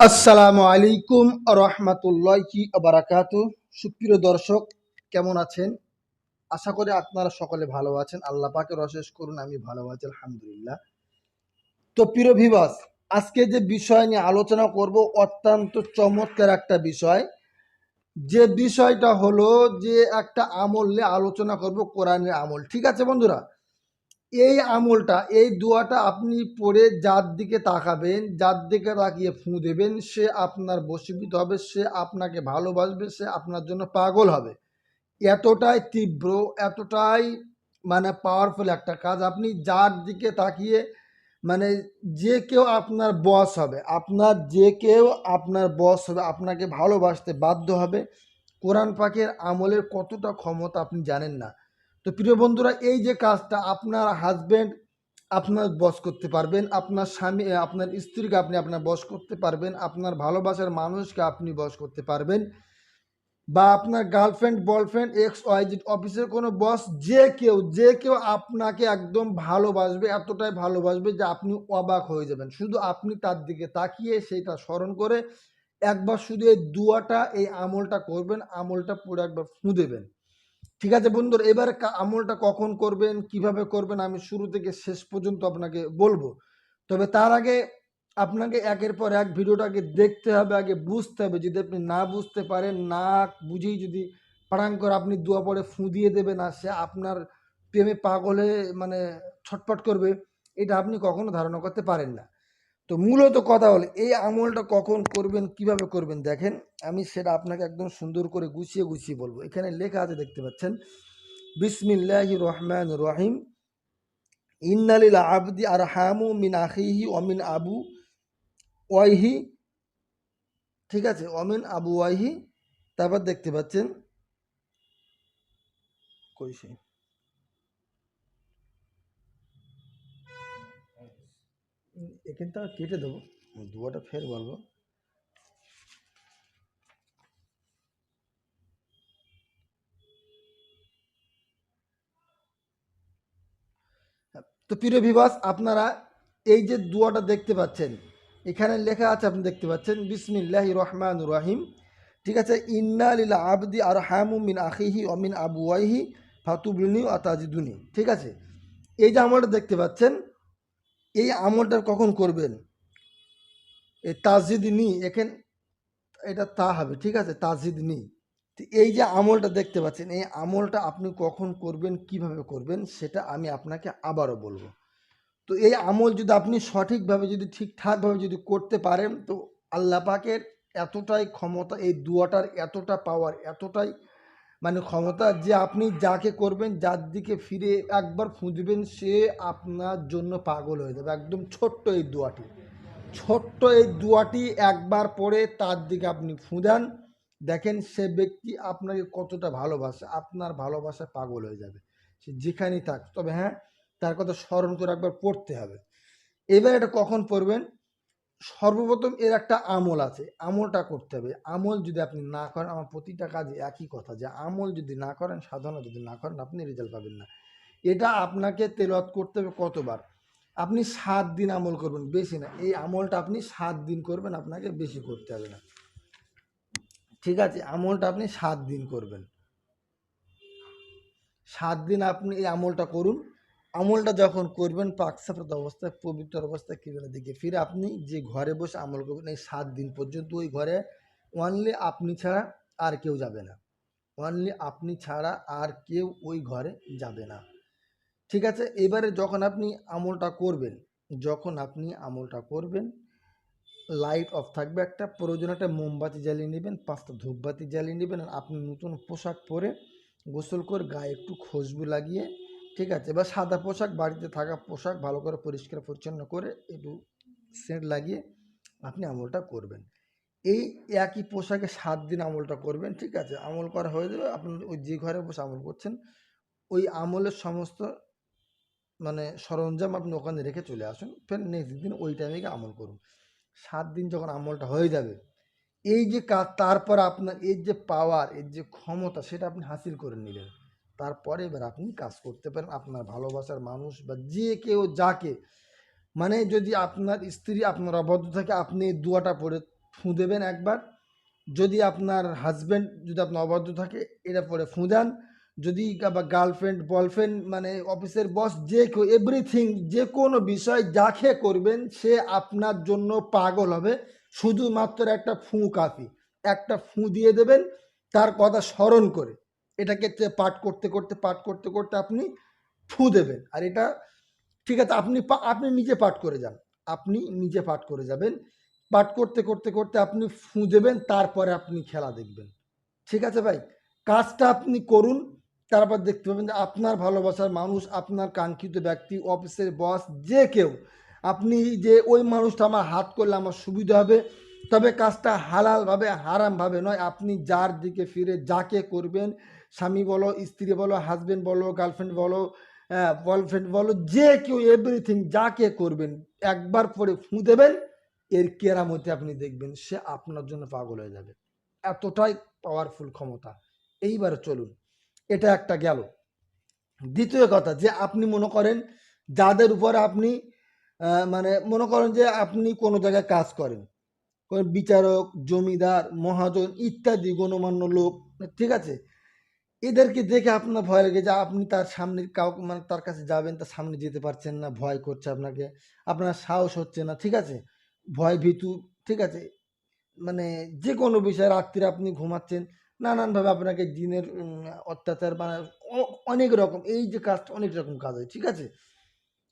আসসালামু আলাইকুম রহমতুল্লাহি বারাকাতু সুপ্রিয় দর্শক, কেমন আছেন? আশা করি আপনারা সকলে ভালো আছেন। আল্লাহ পাকে রশেষ করুন আমি ভালো আছি, আলহামদুলিল্লাহ। তো প্রিয় ভিবাস আজকে যে বিষয় নিয়ে আলোচনা করব, অত্যন্ত চমৎকার একটা বিষয়। যে বিষয়টা হলো যে একটা আমল নিয়ে আলোচনা করব, কোরআনের আমল। ঠিক আছে বন্ধুরা? এই আমলটা, এই দোয়াটা আপনি পড়ে যার দিকে তাকাবেন, যার দিকে তাকিয়ে ফুঁ দেবেন, সে আপনার বশীভূত হবে, সে আপনাকে ভালোবাসবে, সে আপনার জন্য পাগল হবে। এতটাই তীব্র, এতটাই মানে পাওয়ারফুল একটা কাজ আপনি যার দিকে তাকিয়ে মানে যে কেউ আপনার বস হবে, আপনার যে কেউ আপনার বস হবে, আপনাকে ভালোবাসতে বাধ্য হবে। কোরআন পাকের আমলের কতটা ক্ষমতা আপনি জানেন না। তো প্রিয় বন্ধুরা, এই যে কাজটা আপনার হাজবেন্ড আপনার বস করতে পারবেন, আপনার স্বামী আপনার স্ত্রীকে আপনি আপনার বস করতে পারবেন, আপনার ভালোবাসার মানুষকে আপনি বস করতে পারবেন বা আপনার গার্লফ্রেন্ড বয়ফ্রেন্ড এক্স ওয়াইজি অফিসের কোনো বস যে কেউ যে কেউ আপনাকে একদম ভালোবাসবে, এতটাই ভালোবাসবে যে আপনি অবাক হয়ে যাবেন। শুধু আপনি তার দিকে তাকিয়ে সেইটা স্মরণ করে একবার শুধু এই দুয়াটা, এই আমলটা করবেন, আমলটা পুরো একবার ফুঁ দেবেন। ঠিক আছে বন্ধুরা, এবার আমলটা কখন করবেন, কীভাবে করবেন, আমি শুরু থেকে শেষ পর্যন্ত আপনাকে বলব। তবে তার আগে আপনাকে একের পর এক ভিডিওটাকে দেখতে হবে, আগে বুঝতে হবে। যদি আপনি না বুঝতে পারেন, না বুঝেই যদি করে আপনি দোয়া পরে ফুঁ দিয়ে দেবেন আর সে আপনার প্রেমে পাগলে মানে ছটফট করবে, এটা আপনি কখনো ধারণা করতে পারেন না। তো মূলত কথা হলো, এই আমলটা কখন করবেন, কীভাবে করবেন? দেখেন, আমি সেটা আপনাকে একদম সুন্দর করে গুছিয়ে গুছিয়ে বলব। এখানে লেখা আছে, দেখতে পাচ্ছেন বিসমিল্লাহ রহমান রহিম, ইন্নালিল আবদি আর হামু মিন আখিহি অমিন আবু ওয়াইহি, ঠিক আছে অমিন আবু ওয়াইহি, তারপর দেখতে পাচ্ছেন কইছে এখানটা কেটে দেবো। দুয়াটা ফের বলব তো প্রিয় বিবাস আপনারা এই যে দুয়াটা দেখতে পাচ্ছেন, এখানে লেখা আছে, আপনি দেখতে পাচ্ছেন, বিসমিল্লাহ রহমান রহিম। ঠিক আছে, ইন্না লিল আবদি আর হামু মিন আখিহি অমিন আবু ওয়াইহি ফাতুবলিনি আতাজিদুনি। ঠিক আছে, এই যে আমলটা দেখতে পাচ্ছেন এই আমলটা কখন করবেন? এই তাজিদ নি এখান এটা তা হবে, ঠিক আছে? তাজিদ নি। এই যে আমলটা দেখতে পাচ্ছেন, এই আমলটা আপনি কখন করবেন, কীভাবে করবেন, সেটা আমি আপনাকে আবারও বলব। তো এই আমল যদি আপনি সঠিকভাবে, যদি ঠিকঠাকভাবে যদি করতে পারেন, তো আল্লাহ পাকের এতটাই ক্ষমতা, এই দুয়াটার এতটা পাওয়ার এতটাই মানে ক্ষমতা যে আপনি যাকে করবেন, যার দিকে ফিরে একবার খুঁজবেন, সে আপনার জন্য পাগল হয়ে যাবে। একদম ছোট্ট এই দুয়াটি। ছোট্ট এই দুয়াটি একবার পরে তার দিকে আপনি ফুঁদান দেখেন সে ব্যক্তি আপনাকে কতটা ভালোবাসে। আপনার ভালোবাসা পাগল হয়ে যাবে। সে যেখানেই থাক, তবে হ্যাঁ তার কথা স্মরণ করে একবার পড়তে হবে। এবার এটা কখন পড়বেন? সর্বপ্রথম এর একটা আমল আছে, আমলটা করতে হবে। আমল যদি আপনি না করেন, আমার প্রতিটা কাজে একই কথা যে আমল যদি না করেন, সাধনা যদি না করেন, আপনি রেজাল্ট পাবেন না। এটা আপনাকে তেলাওয়াত করতে হবে কতবার? আপনি সাত দিন আমল করবেন, বেশি না। এই আমলটা আপনি সাত দিন করবেন, আপনাকে বেশি করতে হবে না। ঠিক আছে? আমলটা আপনি সাত দিন করবেন। সাত দিন আপনি এই আমলটা করুন আমলটা যখন করবেন পাকসাফত অবস্থায়, পবিত্র অবস্থায় কিবেলা দিকে ফিরে আপনি যে ঘরে বসে আমল করবেন, এই সাত দিন পর্যন্ত ওই ঘরে অনলি আপনি ছাড়া আর কেউ যাবে না। অনলি আপনি ছাড়া আর কেউ ওই ঘরে যাবে না। ঠিক আছে? এবারে যখন আপনি আমলটা করবেন, যখন আপনি আমলটা করবেন লাইট অফ থাকবে একটা, প্রয়োজন একটা মোমবাতি জ্বালিয়ে নেবেন, পাঁচটা ধূপবাতি জ্বালিয়ে নেবেন, আর আপনি নতুন পোশাক পরে গোসল করে গায়ে একটু খুশবু লাগিয়ে ঠিক আছে বা সাদা পোশাক, বাড়িতে থাকা পোশাক ভালো করে পরিষ্কার, পরিচ্ছন্ন করে একটু সেন্ট লাগিয়ে আপনি আমলটা করবেন। এই একই পোশাকে সাত দিন আমলটা করবেন, ঠিক আছে? আমল করা হয়ে যাবে আপনার ওই যে ঘরে বসে আমল করছেন, ওই আমলের সমস্ত মানে সরঞ্জাম আপনি ওখানে রেখে চলে আসুন, ফের নেক্সট দিন ওই টাইমে গিয়ে আমল করুন। সাত দিন যখন আমলটা হয়ে যাবে, এই যে কাজ, তারপর আপনার এর যে পাওয়ার এর যে ক্ষমতা, সেটা আপনি হাসিল করে নিলেন। তারপরে এবার আপনি কাজ করতে পারেন। আপনার ভালোবাসার মানুষ বা যে কেউ যাকে মানে যদি আপনার স্ত্রী আপনার অবদ্ধ থাকে, আপনি এই দুয়াটা পরে ফু দেবেন একবার। যদি আপনার হাজব্যান্ড যদি আপনার অবাধ্য থাকে, এটা পরে ফু দেন। যদি বা গার্লফ্রেন্ড বয়ফ্রেন্ড মানে অফিসের বস যে কেউ এভরিথিং যে কোনো বিষয় যাকে করবেন, সে আপনার জন্য পাগল হবে। শুধুমাত্র একটা ফু কাফি, একটা ফু দিয়ে দেবেন, তার কথা স্মরণ করে। এটাকে পাঠ করতে করতে, পাঠ করতে করতে আপনি ফু দেবেন। আর এটা ঠিক আছে, আপনি আপনি নিজে পাঠ করে যান। আপনি নিজে পাঠ করে যাবেন। পাঠ করতে করতে করতে আপনি ফু দেবেন, তারপরে আপনি খেলা দেখবেন। ঠিক আছে ভাই? কাজটা আপনি করুন, তারপর দেখতে পাবেন যে আপনার ভালোবাসার মানুষ, আপনার কাঙ্ক্ষিত ব্যক্তি, অফিসের বস, যে কেউ। আপনি যে ওই মানুষটা আমার হাত করলে আমার সুবিধা হবে, তবে কাজটা হালালভাবে, হারামভাবে নয়। আপনি যার দিকে ফিরে যাকে করবেন স্বামী বলো, স্ত্রী বলো হাজবেন্ড বলো গার্লফ্রেন্ড বলো বয়ফ্রেন্ড বলো, যে কেউ এভরিথিং যাকে করবেন, একবার পরে ফু দেবেন, এর কেরামতি আপনি দেখবেন, সে আপনার জন্য পাগল হয়ে যাবে। এতটাই পাওয়ারফুল ক্ষমতা। এইবার চলুন, এটা একটা গেল। দ্বিতীয় কথা, যে আপনি মনে করেন, যাদের উপর আপনি মানে মনে করেন যে আপনি কোনো জায়গায় কাজ করেন বিচারক, জমিদার, মহাজন ইত্যাদি গণমান্য লোক, ঠিক আছে? এদেরকে দেখে আপনার ভয় লাগে যে আপনি তার সামনে কাউকে মানে তার কাছে যাবেন, তার সামনে যেতে পারছেন না, ভয় করছে আপনাকে, আপনার সাহস হচ্ছে না, ঠিক আছে? ভয় ভীতু, ঠিক আছে? মানে যে কোনো বিষয়ে রাত্রিরে আপনি ঘুমাচ্ছেন, নানানভাবে আপনাকে দিনের অত্যাচার বা অনেক রকম, এই যে কাজটা অনেক রকম কাজ হয়, ঠিক আছে?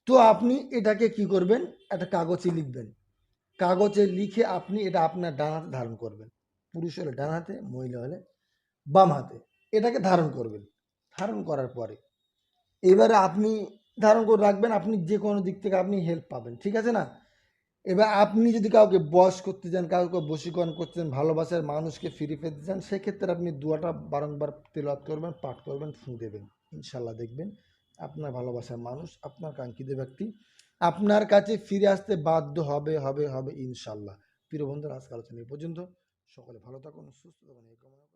তো আপনি এটাকে কি করবেন? একটা কাগজে লিখবেন। কাগজে লিখে আপনি এটা আপনার ডান হাতে ধারণ করবেন। পুরুষ হলে ডান হাতে, মহিলা হলে বাম হাতে। এটাকে ধারণ করবেন। ধারণ করার পরে এবারে আপনি ধারণ করে রাখবেন, আপনি যে কোনো দিক থেকে আপনি হেল্প পাবেন, ঠিক আছে না? এবার আপনি যদি কাউকে বস করতে চান, কাউকে বশীকরণ করতে চান, ভালোবাসার মানুষকে ফিরে পেতে চান, সেক্ষেত্রে আপনি দুয়াটা বারংবার তেলাওয়াত করবেন, পাঠ করবেন, ফুঁ দেবেন। ইনশাল্লাহ দেখবেন আপনার ভালোবাসার মানুষ, আপনার কাঙ্ক্ষিত ব্যক্তি আপনার কাছে ফিরে আসতে বাধ্য হবে হবে হবে ইনশাল্লাহ প্রিয় বন্ধুরা আজকে আলোচনা এই পর্যন্ত। সকলে ভালো থাকুন, সুস্থ থাকুন, এই কামনা।